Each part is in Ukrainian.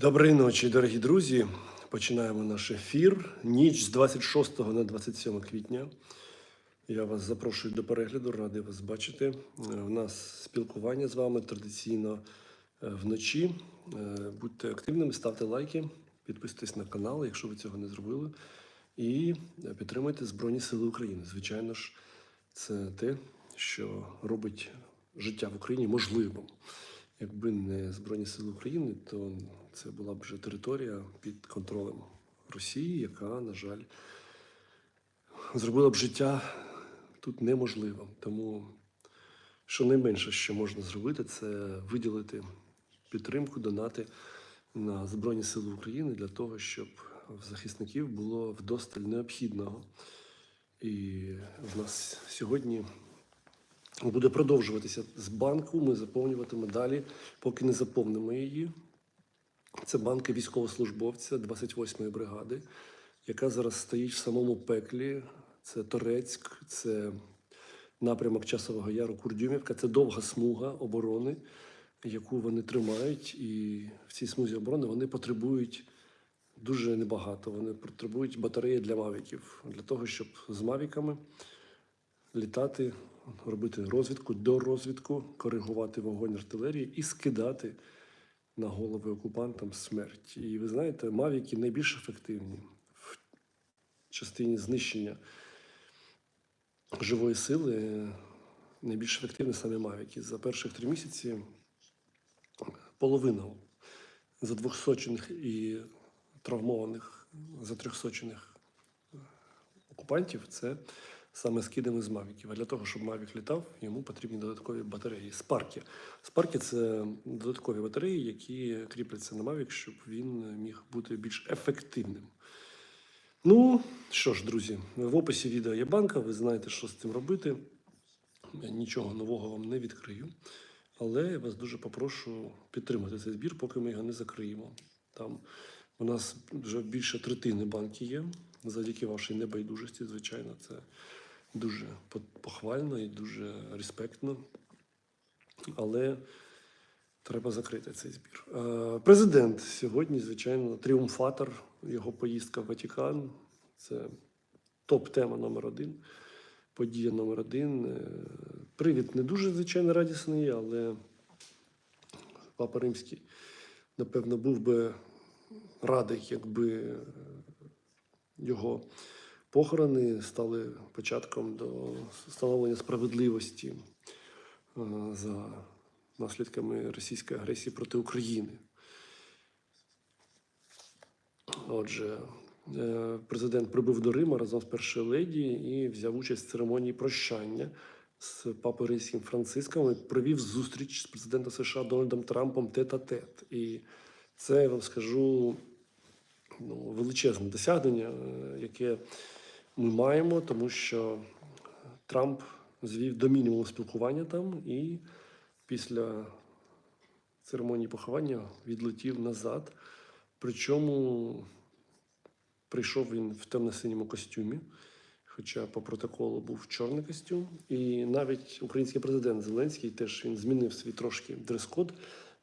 Доброї ночі, дорогі друзі. Починаємо наш ефір. Ніч з 26 на 27 квітня. Я вас запрошую до перегляду, радий вас бачити. Е, У нас спілкування з вами традиційно е, вночі. Е, Будьте активними, ставте лайки, підписуйтесь на канал, якщо ви цього не зробили. І е, підтримуйте Збройні Сили України. Звичайно ж, це те, що робить життя в Україні можливим. Якби не Збройні Сили України, то це була б вже територія під контролем Росії, яка, на жаль, зробила б життя тут неможливим. Тому що найменше, що можна зробити, це виділити підтримку, донати на Збройні Сили України для того, щоб в захисників було вдосталь необхідного. І в нас сьогодні буде продовжуватися з банку. Ми заповнюватимемо далі, поки не заповнимо її. Це банки військовослужбовця 28-ї бригади, яка зараз стоїть в самому пеклі. Це Торецьк, це напрямок Часового Яру, Курдюмівка. Це довга смуга оборони, яку вони тримають. І в цій смузі оборони вони потребують дуже небагато. Вони потребують батареї для мавіків, для того, щоб з мавіками літати, робити розвідку, дорозвідку, коригувати вогонь артилерії і скидати на голови окупантам смерть. І ви знаєте, мавіки найбільш ефективні в частині знищення живої сили. Найбільш ефективні саме мавіки. За перших три місяці половина за двохсочених і травмованих за трьохсочених окупантів це саме скидами з мавіків. А для того, щоб мавік літав, йому потрібні додаткові батареї. Спарки. Спарки це додаткові батареї, які кріпляться на мавік, щоб він міг бути більш ефективним. Ну що ж, друзі, в описі відео є банка, ви знаєте, що з цим робити. Я нічого нового вам не відкрию. Але я вас дуже попрошу підтримати цей збір, поки ми його не закриємо. Там у нас вже більше третини банки є. Завдяки вашій небайдужості, звичайно, це дуже похвально і дуже респектно. Але треба закрити цей збір. Е, Президент сьогодні, звичайно, тріумфатор, його поїздка в Ватикан. Це топ-тема номер один, подія номер один. Е, Привід не дуже, звичайно, радісний, але Папа Римський, напевно, був би радий, якби його похорони стали початком до встановлення справедливості е, за наслідками російської агресії проти України. Отже, е, президент прибув до Рима разом з першою леді і взяв участь в церемонії прощання з папою Римським Франциском і провів зустріч з президентом США Дональдом Трампом тет-а-тет. І це я вам скажу ну, величезне досягнення, е, яке ми маємо, тому що Трамп звів до мінімуму спілкування там і після церемонії поховання відлетів назад. Причому прийшов він в темно-синьому костюмі, хоча по протоколу був чорний костюм. І навіть український президент Зеленський теж він змінив свій трошки дрес-код.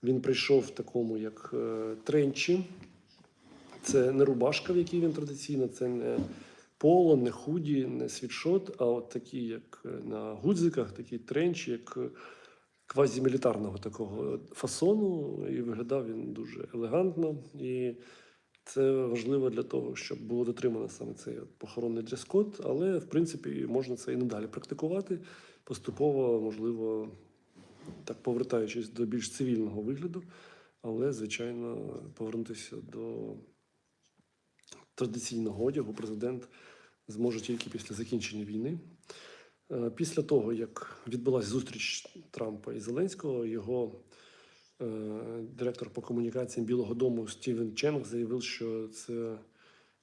Він прийшов в такому, як е, тренчі. Це не рубашка, в якій він традиційно, це не поло, не худі, не світшот, а от такі, як е, на гудзиках, такі тренчі, як е, квазімілітарного такого фасону. І виглядав він дуже елегантно. І це важливо для того, щоб було дотримано саме цей похоронний дрес-код, але в принципі можна це і надалі практикувати. Поступово, можливо, так повертаючись до більш цивільного вигляду, але, звичайно, повернутися до традиційного одягу президент зможе тільки після закінчення війни. Е, Після того, як відбулася зустріч Трампа і Зеленського, його е, директор по комунікаціям Білого Дому Стівен Ченг заявив, що це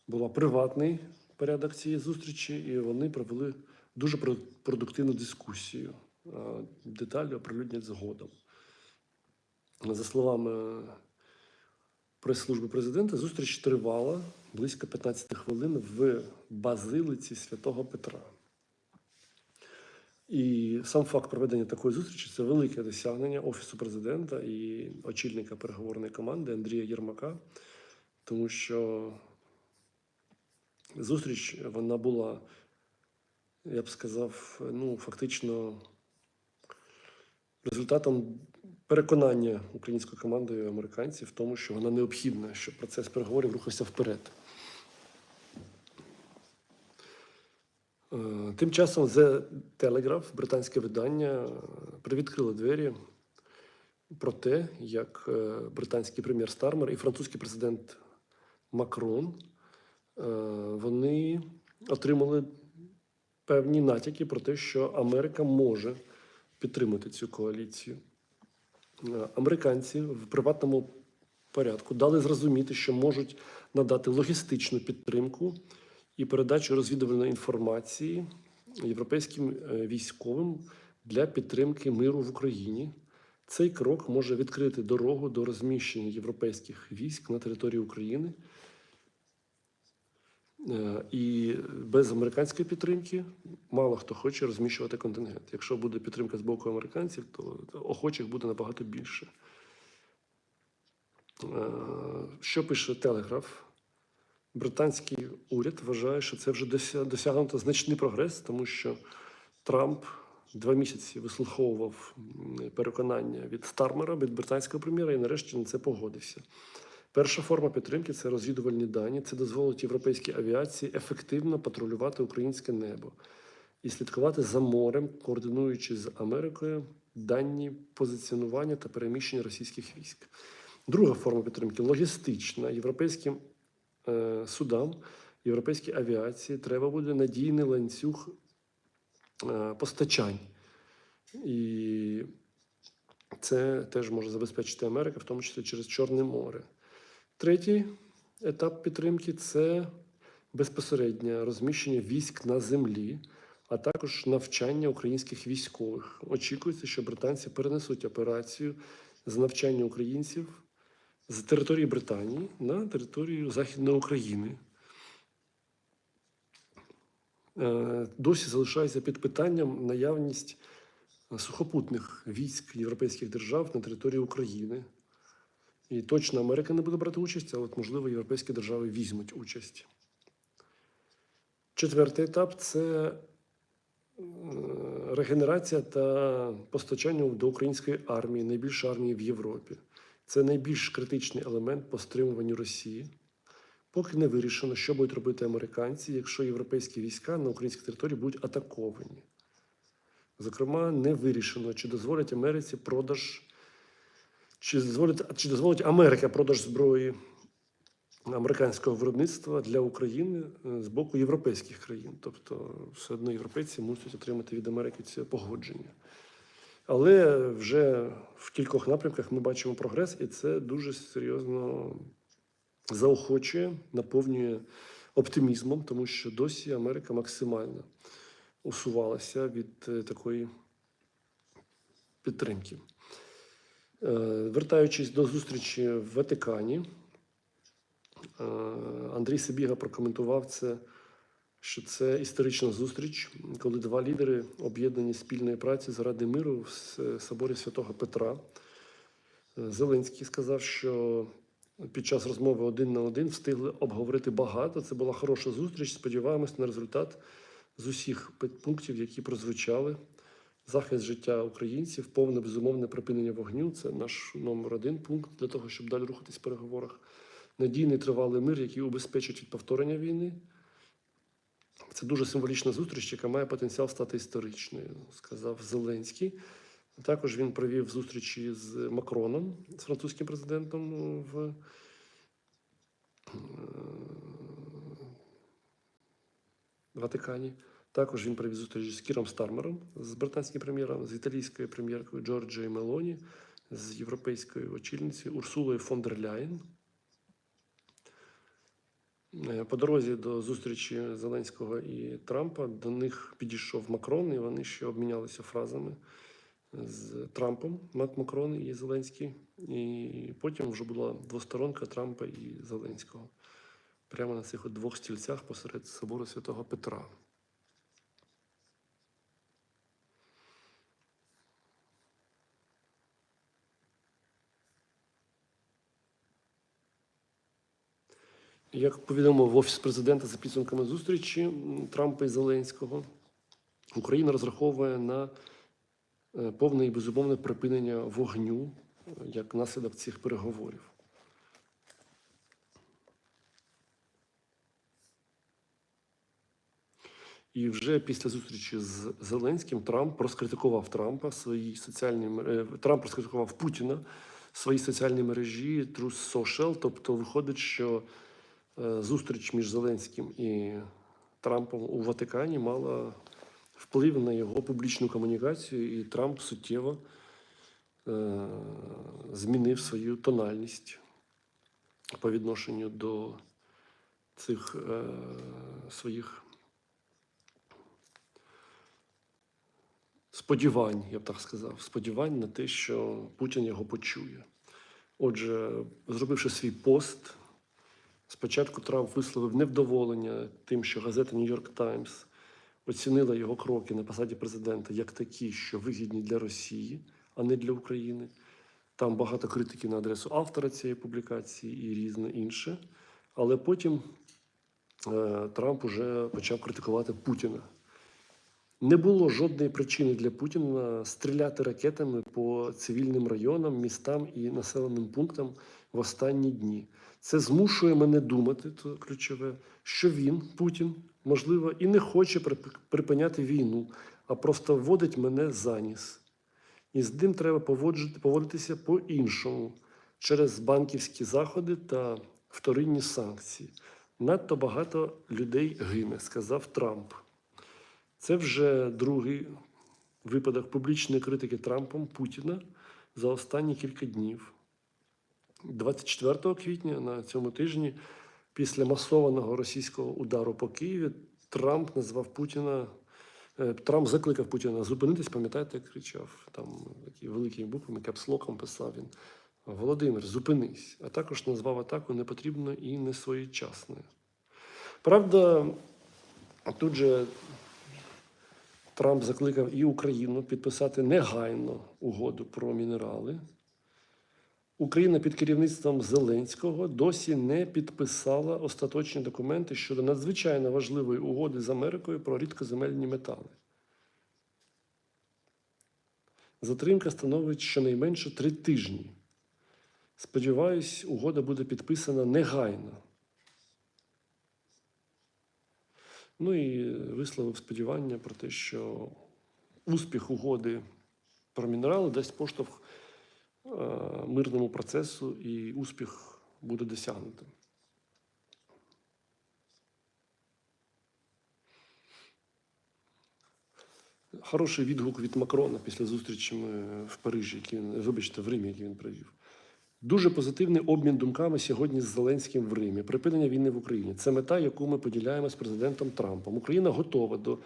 була приватний порядок цієї зустрічі, і вони провели дуже продуктивну дискусію. Е, Деталі оприлюднять згодом. За словами прес-служби президента, зустріч тривала близько 15 хвилин в базилиці святого Петра. І сам факт проведення такої зустрічі це велике досягнення Офісу президента і очільника переговорної команди Андрія Єрмака, тому що зустріч вона була, я б сказав, ну, фактично результатом переконання української команди і американців в тому, що вона необхідна, щоб процес переговорів рухався вперед. Е, Тим часом The Telegraph, британське видання, привідкрило двері про те, як е, британський прем'єр Стармер і французький президент Макрон е, вони отримали певні натяки про те, що Америка може підтримати цю коаліцію. Е, Американці в приватному порядку дали зрозуміти, що можуть надати логістичну підтримку і передачу розвідувальної інформації європейським е, військовим для підтримки миру в Україні. Цей крок може відкрити дорогу до розміщення європейських військ на території України. Е, І без американської підтримки мало хто хоче розміщувати контингент. Якщо буде підтримка з боку американців, то охочих буде набагато більше. Е, Що пише Телеграф? Британський уряд вважає, що це вже досягнуто значний прогрес, тому що Трамп два місяці вислуховував переконання від Стармера, від британського прем'єра, і нарешті на це погодився. Перша форма підтримки це розвідувальні дані. Це дозволить європейській авіації ефективно патрулювати українське небо і слідкувати за морем, координуючи з Америкою дані позиціонування та переміщення російських військ. Друга форма підтримки логістична. Європейським е, судам, європейській авіації треба буде надійний ланцюг е, постачань. І це теж може забезпечити Америка, в тому числі через Чорне море. Третій етап підтримки це безпосереднє розміщення військ на землі, а також навчання українських військових. Очікується, що британці перенесуть операцію з навчання українців з території Британії на територію Західної України. Е, Досі залишається під питанням наявність сухопутних військ європейських держав на території України. І точно Америка не буде брати участь, а от, можливо, європейські держави візьмуть участь. Четвертий етап це регенерація та постачання до української армії, найбільшої армії в Європі. Це найбільш критичний елемент по стримуванню Росії. Поки не вирішено, що будуть робити американці, якщо європейські війська на українській території будуть атаковані. Зокрема, не вирішено, чи дозволять Америці продаж, чи дозволить, чи дозволить Америка продаж зброї американського виробництва для України е, з боку європейських країн. Тобто, все одно європейці мусять отримати від Америки це погодження. Але вже в кількох напрямках ми бачимо прогрес, і це дуже серйозно заохочує, наповнює оптимізмом, тому що досі Америка максимально усувалася від е, такої підтримки. Е, Вертаючись до зустрічі в Ватикані, Андрій Сибіга прокоментував це, що це історична зустріч, коли два лідери об'єднані спільної праці заради миру в соборі святого Петра. Е, Зеленський сказав, що під час розмови один на один встигли обговорити багато. Це була хороша зустріч. Сподіваємось на результат з усіх пунктів, які прозвучали. Захист життя українців, повне безумовне припинення вогню це наш номер один пункт для того, щоб далі рухатись в переговорах. Надійний тривалий мир, який убезпечить від повторення війни. Це дуже символічна зустріч, яка має потенціал стати історичною, сказав Зеленський. Також він провів зустрічі з Макроном, з французьким президентом в е, Ватикані. Також він провів зустріч з Кіром Стармером, з британським прем'єром, з італійською прем'єркою Джорджією Мелоні, з європейською очільницею Урсулою фон дер Ляєн. Е, По дорозі до зустрічі Зеленського і Трампа до них підійшов Макрон, і вони ще обмінялися фразами з Трампом, Мак Макрон і Зеленський. І потім вже була двосторонка Трампа і Зеленського. Прямо на цих двох стільцях посеред собору святого Петра. Як повідомив Офіс президента за підсумками зустрічі Трампа і Зеленського, Україна розраховує на е, повне і безумовне припинення вогню е, як наслідок цих переговорів. І вже після зустрічі з Зеленським Трамп розкритикував Трампа свої соціальні е, Трамп розкритикував Путіна в своїй соціальній мережі Truth Social. Тобто, виходить, що зустріч між Зеленським і Трампом у Ватикані мала вплив на його публічну комунікацію, і Трамп суттєво е, змінив свою тональність по відношенню до цих е, своїх сподівань, я б так сказав, сподівань на те, що Путін його почує. Отже, зробивши свій пост, спочатку Трамп висловив невдоволення тим, що газета Нью-Йорк Таймс оцінила його кроки на посаді президента як такі, що вигідні для Росії, а не для України. Там багато критики на адресу автора цієї публікації і різне інше. Але потім е, Трамп уже почав критикувати Путіна. Не було жодної причини для Путіна стріляти ракетами по цивільним районам, містам і населеним пунктам в останні дні. Це змушує мене думати, то ключове, що він, Путін, можливо, і не хоче припиняти війну, а просто вводить мене за ніс. І з ним треба поводитися по-іншому через банківські заходи та вторинні санкції. Надто багато людей гине, сказав Трамп. Це вже другий випадок публічної критики Трампом Путіна за останні кілька днів. 24 квітня на цьому тижні, після масованого російського удару по Києві, Трамп назвав Путіна. е, Трамп закликав Путіна зупинитись, пам'ятаєте, кричав там такі великими буквами, капслоком писав він. Володимир, зупинись, а також назвав атаку непотрібною і несвоєчасною. Правда, тут же Трамп закликав і Україну підписати негайно угоду про мінерали. Україна під керівництвом Зеленського досі не підписала остаточні документи щодо надзвичайно важливої угоди з Америкою про рідкоземельні метали. Затримка становить щонайменше три тижні. Сподіваюсь, угода буде підписана негайно. Ну і висловив сподівання про те, що успіх угоди про мінерали дасть поштовх мирному процесу і успіх буде досягнутим. Хороший відгук від Макрона після зустрічі в Парижі, який він, вибачте, в Римі, який він провів. Дуже позитивний обмін думками сьогодні з Зеленським в Римі. Припинення війни в Україні. Це мета, яку ми поділяємо з президентом Трампом. Україна готова до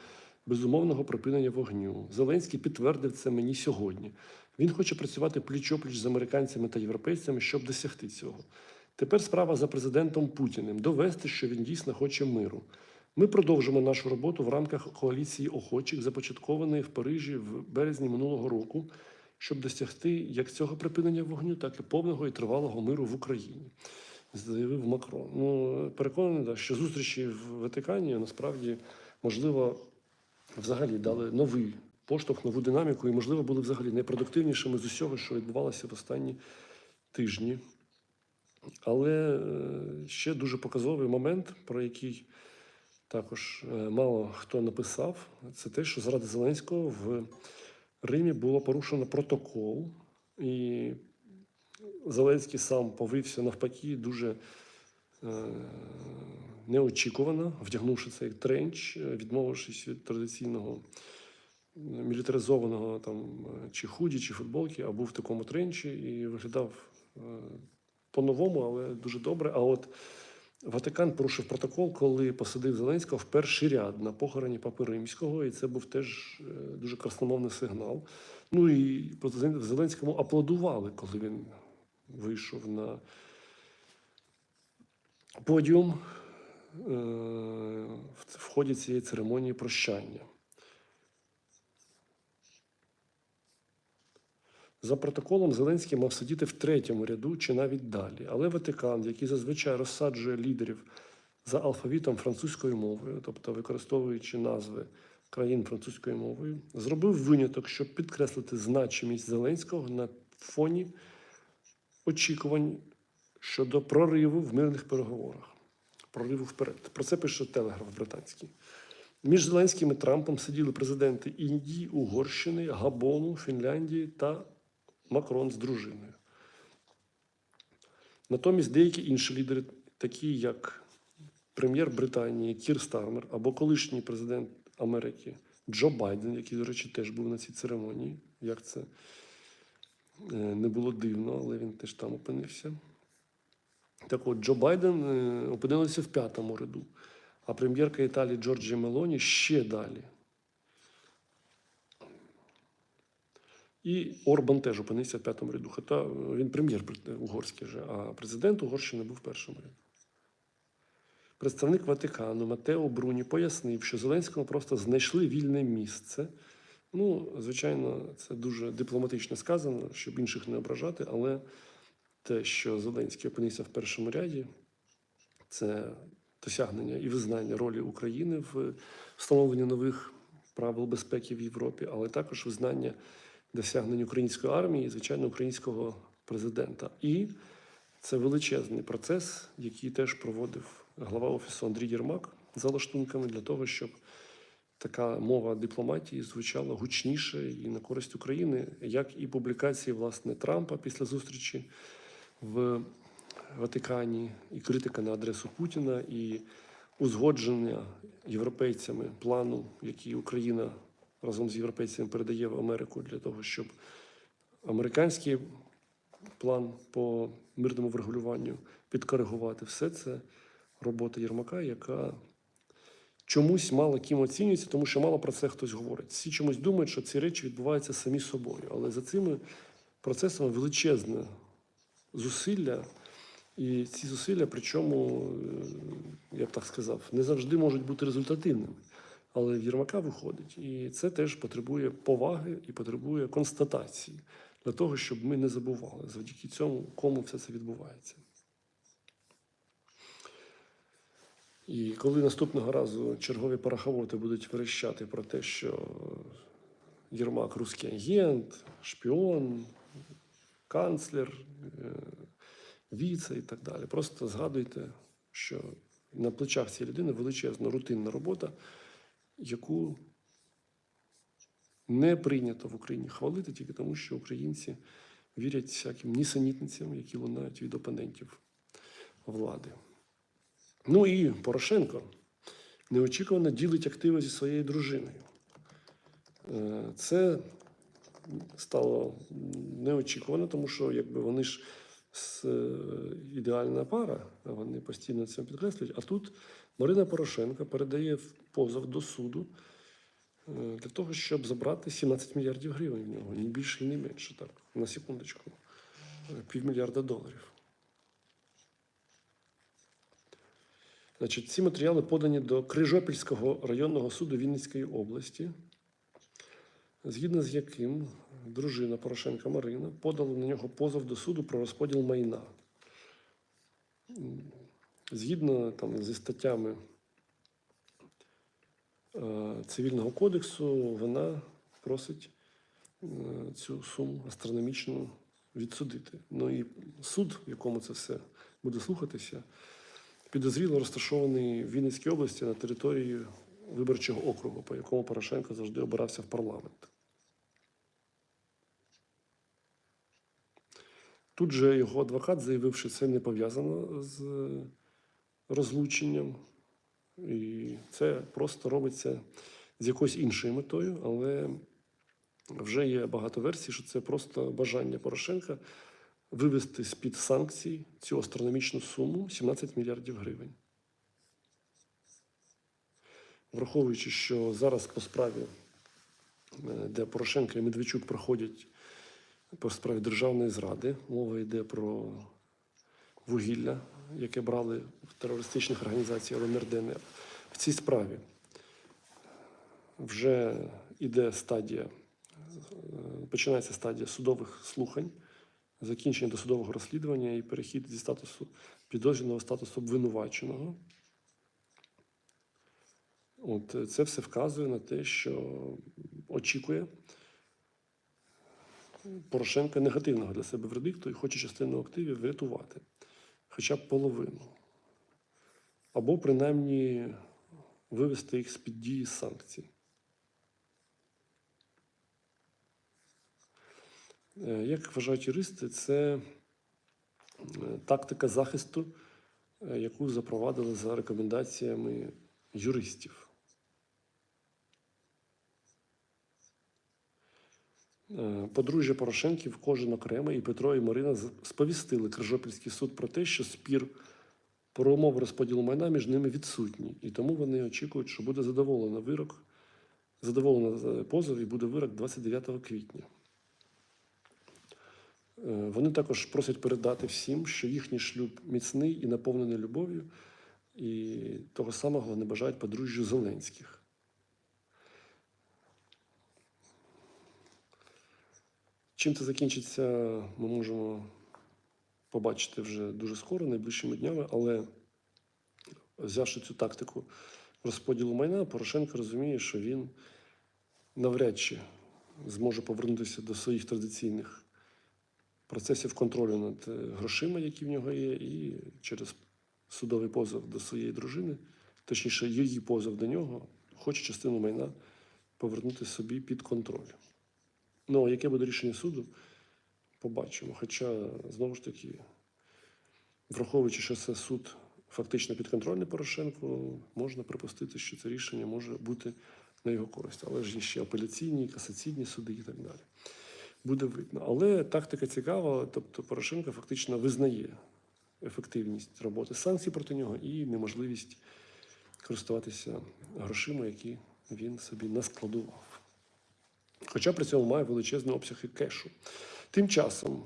безумовного припинення вогню. Зеленський підтвердив це мені сьогодні. Він хоче працювати пліч-опліч з американцями та європейцями, щоб досягти цього. Тепер справа за президентом Путіним довести, що він дійсно хоче миру. Ми продовжимо нашу роботу в рамках коаліції охочих, започаткованої в Парижі в березні минулого року, щоб досягти як цього припинення вогню, так і повного і тривалого миру в Україні, заявив Макрон. Ну, переконаний, що зустрічі в Ватикані насправді можливо взагалі дали новий поштовх, нову динаміку, і, можливо, були взагалі найпродуктивнішими з усього, що відбувалося в останні тижні. Але е, ще дуже показовий момент, про який також е, мало хто написав, це те, що заради Зеленського в Римі було порушено протокол, і Зеленський сам повився навпаки дуже неочікувано, вдягнувши цей тренч, е, відмовившись від традиційного е, мілітаризованого там е, чи худі, чи футболки, а був в такому тренчі і виглядав е, по-новому, але дуже добре. А от Ватикан порушив протокол, коли посадив Зеленського в перший ряд на похороні Папи Римського, і це був теж е, дуже красномовний сигнал. Ну і Зеленському аплодували, коли він вийшов на подіум е, в- ході цієї церемонії прощання. За протоколом Зеленський мав сидіти в третьому ряду чи навіть далі. Але Ватикан, який зазвичай розсаджує лідерів за алфавітом французькою мовою, тобто використовуючи назви країн французькою мовою, зробив виняток, щоб підкреслити значимість Зеленського на фоні очікувань щодо прориву в мирних переговорах. Прориву вперед. Про це пише Телеграф британський. Між Зеленським і Трампом сиділи президенти Індії, Угорщини, Габону, Фінляндії та Макрон з дружиною. Натомість деякі інші лідери, такі як прем'єр Британії Кір Стармер або колишній президент Америки Джо Байден, який, до речі, теж був на цій церемонії, як це е, не було дивно, але він теж там опинився. Так от, Джо Байден е, опинився в п'ятому ряду, а прем'єрка Італії Джорджі Мелоні ще далі. І Орбан теж опинився в п'ятому ряду. Хоча він прем'єр угорський же, а президент Угорщини був в першому ряду. Представник Ватикану Матео Бруні пояснив, що Зеленському просто знайшли вільне місце. Ну, звичайно, це дуже дипломатично сказано, щоб інших не ображати, але те, що Зеленський опинився в першому ряді, це досягнення і визнання ролі України в встановленні нових правил безпеки в Європі, але також визнання досягнень української армії звичайно, українського президента. І це величезний процес, який теж проводив глава офісу Андрій Єрмак за лаштунками для того, щоб така мова дипломатії звучала гучніше і на користь України, як і публікації власне Трампа після зустрічі в Ватикані, і критика на адресу Путіна, і узгодження європейцями плану, який Україна разом з європейцями передає в Америку для того, щоб американський план по мирному врегулюванню підкоригувати. Все це робота Єрмака, яка чомусь мало ким оцінюється, тому що мало про це хтось говорить. Всі чомусь думають, що ці речі відбуваються самі собою. Але за цими процесами величезне зусилля. І ці зусилля, причому, е, я б так сказав, не завжди можуть бути результативними. Але в Єрмака виходить. І це теж потребує поваги і потребує констатації для того, щоб ми не забували завдяки цьому, кому все це відбувається. І коли наступного разу чергові параховоти будуть верещати про те, що Єрмак русський агент, шпіон, канцлер, е, віце і так далі. Просто згадуйте, що на плечах цієї людини величезна рутинна робота, яку не прийнято в Україні хвалити тільки тому, що українці вірять всяким нісенітницям, які лунають від опонентів влади. Ну і Порошенко неочікувано ділить активи зі своєю дружиною. Е, Це стало неочікувано, тому що якби вони ж е, ідеальна пара, вони постійно це підкреслюють. А тут Марина Порошенко передає позов до суду е, для того, щоб забрати 17 мільярдів гривень в нього, ні більше ні менше. Так, на секундочку, Е, півмільярда доларів. Значить, ці матеріали подані до Крижопільського районного суду Вінницької області, згідно з яким дружина Порошенка Марина подала на нього позов до суду про розподіл майна. Згідно там, зі статтями е, Цивільного кодексу, вона просить е, цю суму астрономічну відсудити. Ну і суд, в якому це все буде слухатися, підозріло розташований в Вінницькій області на території виборчого округу, по якому Порошенко завжди обирався в парламент. Тут же його адвокат заявив, що це не пов'язано з розлученням, і це просто робиться з якоюсь іншою метою, але вже є багато версій, що це просто бажання Порошенка вивести з-під санкцій цю астрономічну суму 17 мільярдів гривень. Враховуючи, що зараз по справі, е, де Порошенко і Медведчук проходять по справі державної зради, мова йде про вугілля, яке брали в терористичних організацій ЛНР ДНР. В цій справі вже йде стадія починається стадія судових слухань, закінчення досудового розслідування і перехід зі статусу підозрюваного в статус обвинуваченого. От е, це все вказує на те, що очікує Порошенка негативного для себе вердикту і хоче частину активів врятувати, хоча б половину. Або принаймні вивести їх з-під дії санкцій. Е, Як вважають юристи, це е, тактика захисту, яку запровадили за рекомендаціями юристів. Подружжя Порошенків, кожен окремо, і Петро і Марина сповістили Крижопільський суд про те, що спір про умови розподілу майна між ними відсутній. І тому вони очікують, що буде задоволено вирок, задоволено е, позов і буде вирок 29 квітня. Е, Вони також просять передати всім, що їхній шлюб міцний і наповнений любов'ю, і того самого вони бажають подружжю Зеленських. Чим це закінчиться, ми можемо побачити вже дуже скоро, найближчими днями, але взявши цю тактику розподілу майна, Порошенко розуміє, що він навряд чи зможе повернутися до своїх традиційних процесів контролю над е, грошима, які в нього є, і через судовий позов до своєї дружини, точніше, її позов до нього, хоче частину майна повернути собі під контроль. Ну, яке буде рішення суду, побачимо. Хоча, знову ж таки, враховуючи, що це суд фактично підконтрольний Порошенку, можна припустити, що це рішення може бути на його користь. Але ж є ще апеляційні, касаційні суди і так далі. Буде видно. Але тактика цікава, тобто Порошенко фактично визнає ефективність роботи санкцій проти нього і неможливість користуватися грошима, які він собі наскладував. Хоча при цьому має величезний обсяг кешу. Тим часом,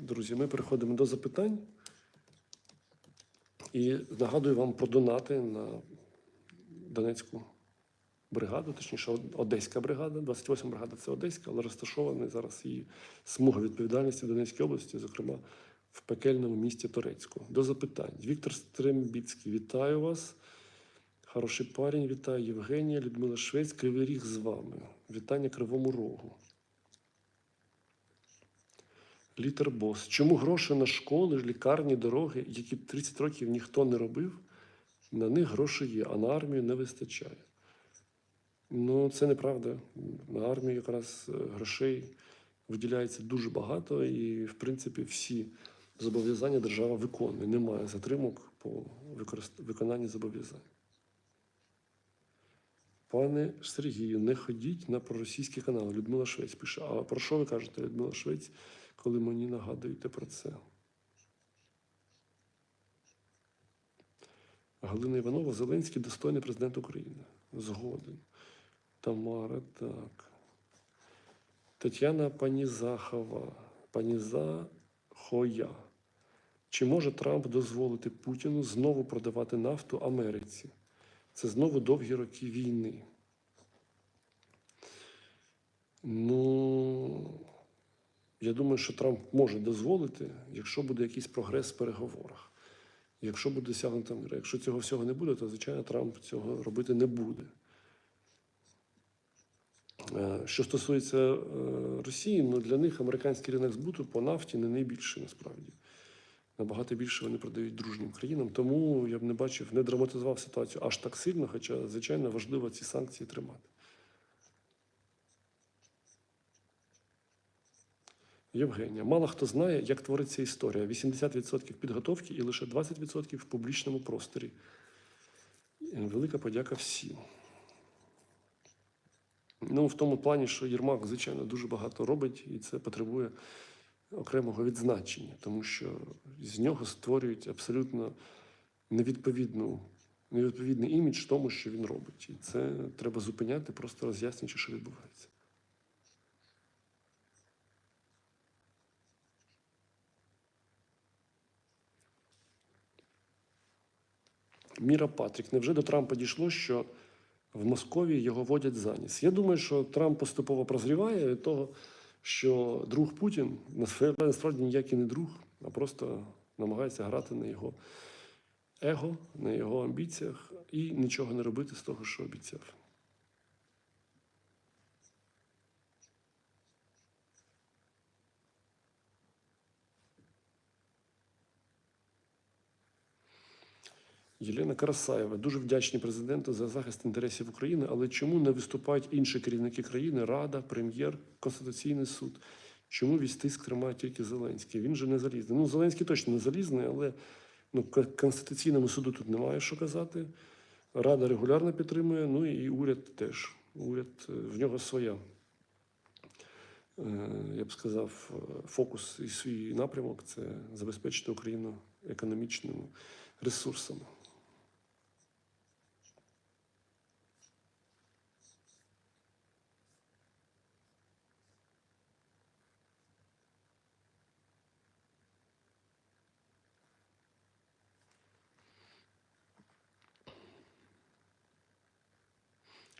друзі, ми переходимо до запитань. І нагадую вам про донати на Донецьку бригаду, точніше, Одеська бригада, 28 бригада це Одеська, але розташована зараз її смуга відповідальності в Донецькій області, зокрема в пекельному місті Торецьку. До запитань. Віктор Стрембіцький, вітаю вас. Хороший парень, вітаю Євгенія, Людмила Швець, Кривий Ріг з вами. Вітання Кривому Рогу. Літер Бос. Чому гроші на школи, лікарні, дороги, які 30 років ніхто не робив, на них гроші є, а на армію не вистачає? Ну, це неправда. На армію якраз е, грошей виділяється дуже багато, і, в принципі, всі зобов'язання держава виконує. Немає затримок по виконанні зобов'язань. Пане Сергію, не ходіть на проросійський канал. Людмила Швець пише. А про що ви кажете, Людмила Швець, коли мені нагадуєте про це? Галина Іванова, Зеленський достойний президент України. Згоден. Тамара, так. Тетяна Панізахова. Панізахоя. Чи може Трамп дозволити Путіну знову продавати нафту Америці? Це знову довгі роки війни. Ну, я думаю, що Трамп може дозволити, якщо буде якийсь прогрес в переговорах. Якщо буде досягнуто мир. Якщо цього всього не буде, то, звичайно, Трамп цього робити не буде. Е, Що стосується е, Росії, ну для них американський ринок збуту по нафті не найбільший насправді. Набагато більше вони продають дружнім країнам. Тому я б не бачив, не драматизував ситуацію аж так сильно, хоча, звичайно, важливо ці санкції тримати. Євгенія, мало хто знає, як твориться історія. 80% підготовки і лише 20% в публічному просторі. Велика подяка всім. Ну, в тому плані, що Єрмак, звичайно, дуже багато робить, і це потребує окремого відзначення, тому що з нього створюють абсолютно невідповідну, невідповідний імідж тому, що він робить. І це треба зупиняти, просто роз'яснюючи, що відбувається. Міра Патрік. Невже до Трампа дійшло, що в Московії його водять за ніс. Я думаю, що Трамп поступово прозріває від того, що друг Путін насправді ніякий не друг, а просто намагається грати на його его, на його амбіціях і нічого не робити з того, що обіцяв. Єлена Карасаєва, дуже вдячні президенту за захист інтересів України, але чому не виступають інші керівники країни, Рада, прем'єр, Конституційний суд? Чому весь тиск тримає тільки Зеленський? Він же не залізний. Ну, Зеленський точно не залізний, але ну, Конституційному суду тут немає що казати. Рада регулярно підтримує, ну і уряд теж. Уряд е, в нього своя, е, я б сказав, е, фокус і свій напрямок це забезпечити Україну економічними ресурсами.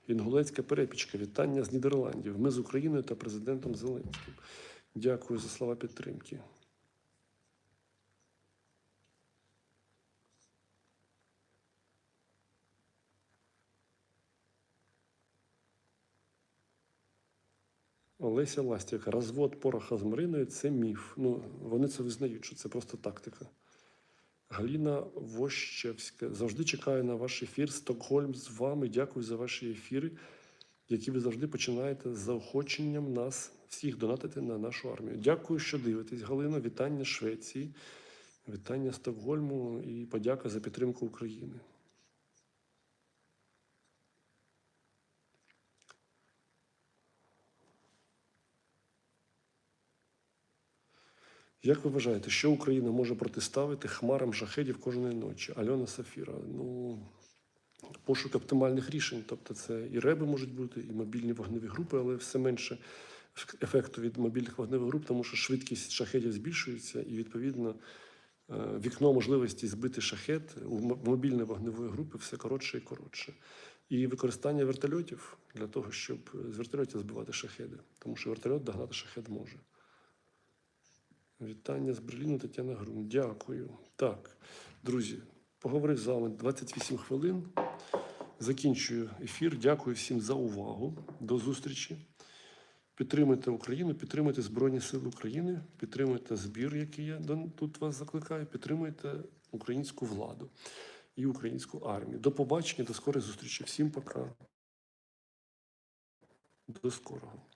Інгулецька перепічка. Вітання з Нідерландів. Ми з Україною та президентом Зеленським. Дякую за слова підтримки. Олеся Ластівка. Розвод пороха з Мариною це міф. Ну, вони це визнають, що це просто тактика. Галіна Вощевська. Завжди чекаю на ваш ефір. Стокгольм з вами. Дякую за ваші ефіри, які ви завжди починаєте з заохоченням нас всіх донатити на нашу армію. Дякую, що дивитесь, Галина. Вітання Швеції, вітання Стокгольму і подяка за підтримку України. Як ви вважаєте, що Україна може протиставити хмарам шахедів кожної ночі? Альона Сафіра. Ну, пошук оптимальних рішень. Тобто це і реби можуть бути, і мобільні вогневі групи, але все менше ефекту від мобільних вогневих груп, тому що швидкість шахедів збільшується, і відповідно е, вікно можливості збити шахет у мобільної вогневої групи все коротше і коротше. І використання вертольотів для того, щоб з вертольотів збивати шахеди, тому що вертольот догнати шахед може. Вітання з Берліну Тетяна Грун. Дякую. Так, друзі, поговорив з вами 28 хвилин. Закінчую ефір. Дякую всім за увагу. До зустрічі. Підтримуйте Україну, підтримуйте Збройні Сили України, підтримуйте збір, який я тут вас закликаю, підтримуйте українську владу і українську армію. До побачення, до скорої зустрічі. Всім пока. До скорого.